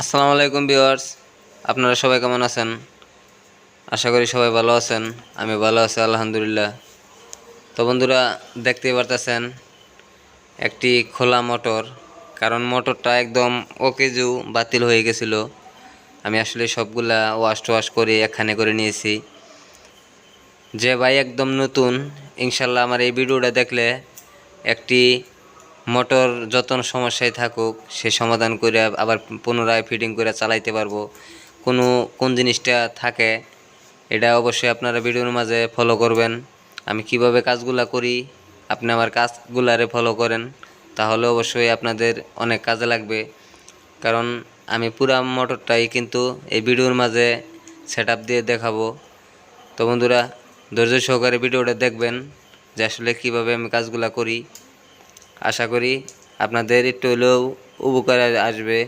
আসসালামু আলাইকুম ভিউয়ার্স। আপনারা সবাই কেমন আছেন? আশা করি সবাই ভালো আছেন, আমি ভালো আছি, আলহামদুলিল্লাহ। তো বন্ধুরা, দেখতেই পারতেছেন, একটি খোলা মোটর, কারণ মোটরটা একদম ওকেজু বাতিল হয়ে গেছিল। আমি আসলে সবগুলা ওয়াশ টোয়াশ করে একখানে করে নিয়েছি। যে ভাই একদম নতুন, ইনশাল্লাহ আমার এই ভিডিওটা দেখলে একটি মোটর যত সমস্যায় থাকুক, সে সমাধান করে আবার পুনরায় ফিটিং করে চালাইতে পারব। কোনো, কোন জিনিসটা থাকে, এটা অবশ্যই আপনারা ভিডিওর মাঝে ফলো করবেন। আমি কীভাবে কাজগুলা করি, আপনি আমার কাজগুলারে ফলো করেন, তাহলে অবশ্যই আপনাদের অনেক কাজে লাগবে। কারণ আমি পুরা মোটরটাই কিন্তু এই ভিডিওর মাঝে সেট দিয়ে দেখাবো। তো বন্ধুরা, ধৈর্য সহকারে ভিডিওটা দেখবেন যে আসলে কীভাবে আমি কাজগুলা করি। আশা করি আপনাদের একটু হলেও উপকার আসবে।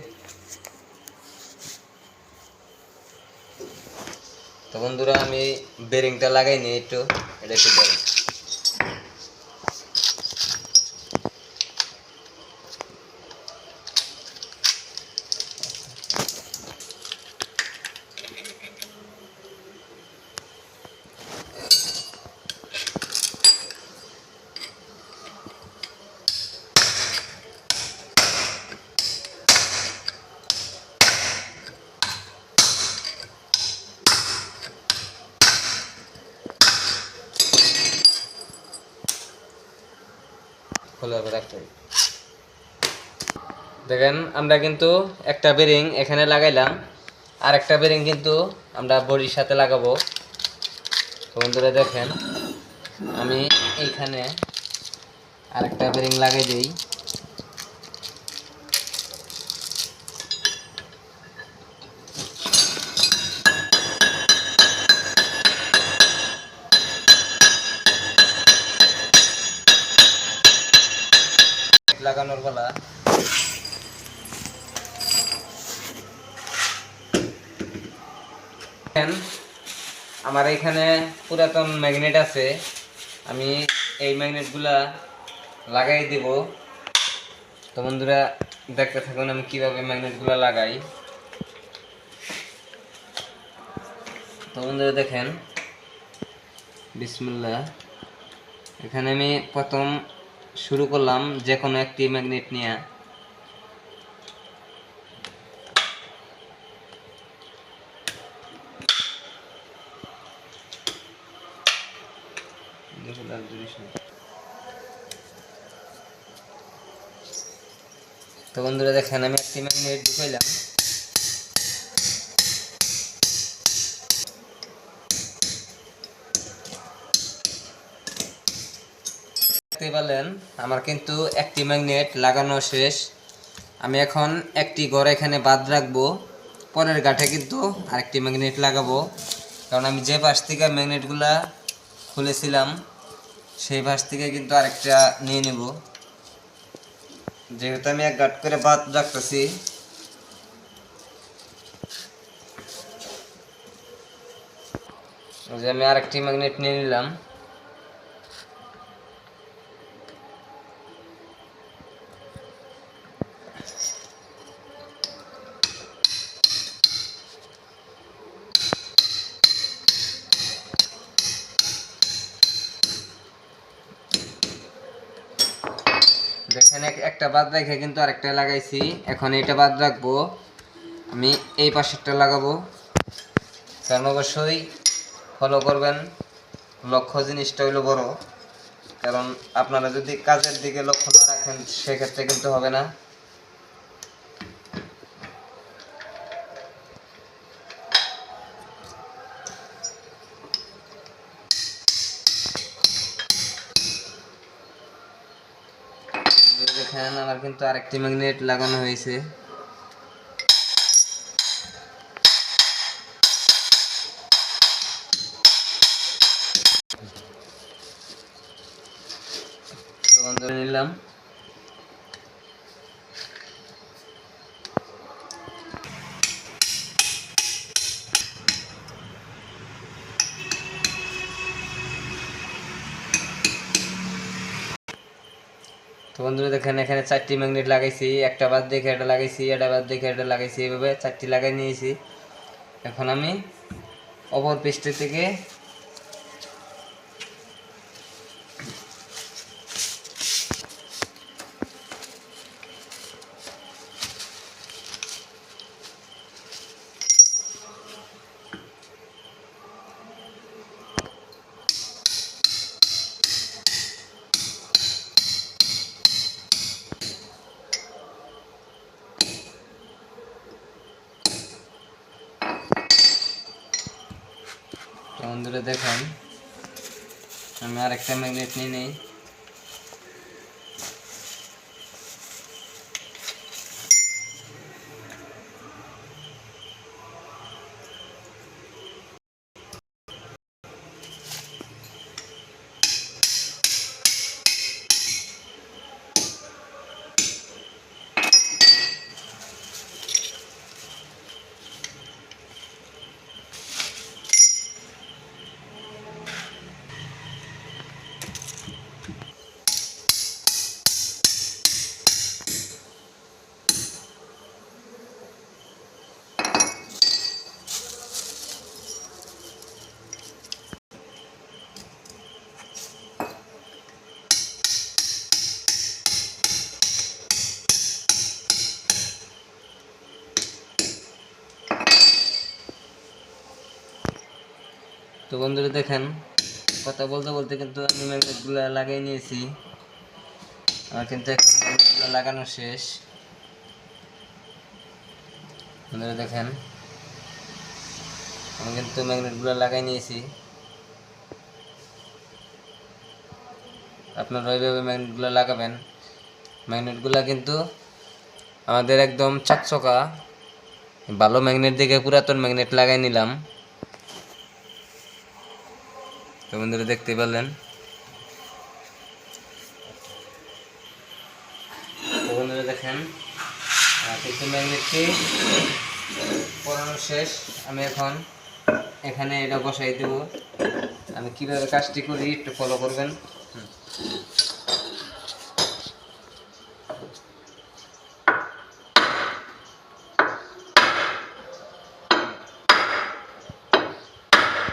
তো বন্ধুরা, আমি বেরিংটা লাগাইনি একটু, এটা একটু বেরিং পর। দেখেন, আমরা কিন্তু একটা বেরিং এখানে লাগাইলাম। আর একটা বেরিং কিন্তু আমরা বডির সাথে লাগাবো। বন্ধুরা দেখেন, আমি এইখানে আরেকটা বেরিং লাগাই দিই। লাগানোর বেলা আমার এখানে পুরাতন ম্যাগনেট আছে। আমি এই ম্যাগনেটগুলা লাগাই দিব। তো বন্ধুরা, দেখতে থাকুন আমি কীভাবে ম্যাগনেটগুলা লাগাই। তো বন্ধুরা, দেখেন, বিসমুল্লাহ। এখানে আমি প্রথম শুরু করলাম যে কোনো একটি ম্যাগনেট নিয়ে। তো বন্ধুরা দেখেন আমি একটি ম্যাগনেট ঢুকাইলাম। দেখতে পেলেন আমার কিন্তু একটি ম্যাগনেট লাগানো শেষ। আমি এখন একটি ঘর এখানে বাদ রাখব, পরের গাঠে কিন্তু আরেকটি ম্যাগনেট লাগাবো। কারণ আমি যে পাশ থেকে ম্যাগনেটগুলা খুলেছিলাম, সেই পাশ থেকে কিন্তু আরেকটা নিয়ে নেব। যেহেতু আমি এক গাঠ করে বাদ রাখতেছি। যে আমি আরেকটি ম্যাগনেট নিয়ে নিলাম। দেখেন একটা বাদ রেখে কিন্তু আরেকটা লাগাইছি। এখন এটা বাদ রাখব। আমি এই পাশেরটা লাগাবো। কারণ অবশ্যই ফলো করবেন। লক্ষ্য জিনিসটা হইল বড়। কারণ আপনারা যদি কাজের দিকে লক্ষ্য না রাখেন, সেক্ষেত্রে কিন্তু হবে না। দেখেন আমার কিন্তু আরেকটি ম্যাগনেট লাগানো হয়েছে। নিলাম। তো বন্ধুরা দেখেন, এখানে চারটি ম্যাগনেট লাগাইছি। একটা বাদ দেখে এটা লাগাইছি এটা বাদ দেখে এটা লাগাইছি। এভাবে চারটি লাগাই নিয়েছি। এখন আমি অপর পৃষ্ঠ থেকে তো বন্ধুরা দেখেন আমি আরেকটা ম্যাগনেট নিয়ে নেই তো বন্ধুরা দেখেন, কথা বলতে বলতে কিন্তু আমি ম্যাগনেটগুলো লাগিয়ে নিয়েছি। আমার কিন্তু এখন ম্যাগনেটগুলো লাগানো শেষ। বন্ধুরা দেখেন, আমি কিন্তু ম্যাগনেটগুলো লাগাই নিয়েছি। আপনারা ওইভাবে ম্যাগনেটগুলো লাগাবেন। ম্যাগনেটগুলো কিন্তু আমাদের একদম চাকচকা। ভালো ম্যাগনেট দেখে পুরাতন ম্যাগনেট লাগাই নিলাম তো বন্ধুরা দেখতে পেলেন দেখেন কিছু ম্যাগনেটটি পড়ানো শেষ। আমি এখন এখানে এটা বসাই দেব। আমি কীভাবে কাজটি করি একটু ফলো করবেন হুম।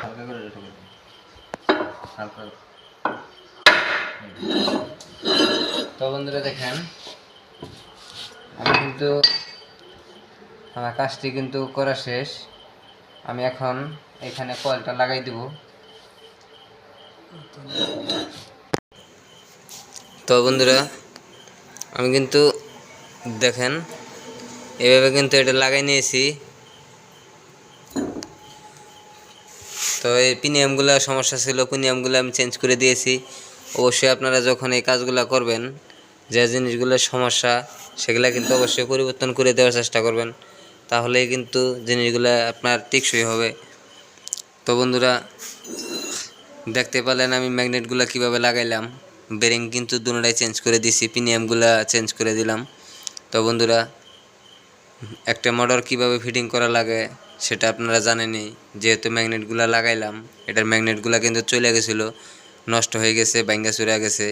হালকা করে রেখে দেবেন। হালকা। তো বন্ধুরা দেখেন, আমি কিন্তু আমার কাজটি কিন্তু করা শেষ। আমি এখন এখানে কয়েলটা লাগাই দেব। তো বন্ধুরা, আমি কিন্তু দেখেন, এভাবে কিন্তু এটা লাগাই নিয়েছি। তো এই প্রিমিয়ামগুলো সমস্যা ছিল প্রিমিয়ামগুলো আমি চেঞ্জ করে দিয়েছি। অবশ্যই আপনারা যখন এই কাজগুলো করবেন, যে জিনিসগুলোর সমস্যা, সেগুলো কিন্তু অবশ্যই পরিবর্তন করে দেওয়ার চেষ্টা করবেন। তাহলেই কিন্তু জিনিসগুলো আপনার টেকসই হবে। তো বন্ধুরা, দেখতে পেলেন আমি ম্যাগনেটগুলো কীভাবে লাগাইলাম। বেরিং কিন্তু দুটাই চেঞ্জ করে দিছি প্রিমিয়ামগুলো চেঞ্জ করে দিলাম। তো বন্ধুরা, একটা মোটর কীভাবে ফিটিং করা লাগে সেটা আপনারা জানেনই, যেহেতু ম্যাগনেটগুলো লাগাইলাম, এটার ম্যাগনেটগুলো কিন্তু চলে গেছিল, নষ্ট হয়ে গেছে বাইঙ্গা চুরে গেছে।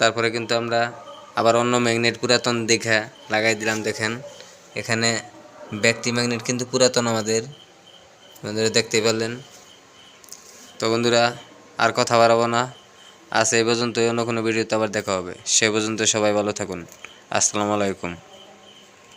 তারপরে কিন্তু আমরা আবার অন্য ম্যাগনেট পুরাতন দেখা লাগাই দিলাম, দেখেন। এখানে ব্যক্তি ম্যাগনেট কিন্তু পুরাতন আমাদের। বন্ধুরা দেখতে পারলেন? তো বন্ধুরা, আর কথা বাড়াবো না। আজ এই পর্যন্ত অন্য কোনো ভিডিওতে আবার দেখা হবে। সে পর্যন্ত সবাই ভালো থাকুন। আসসালামু আলাইকুম।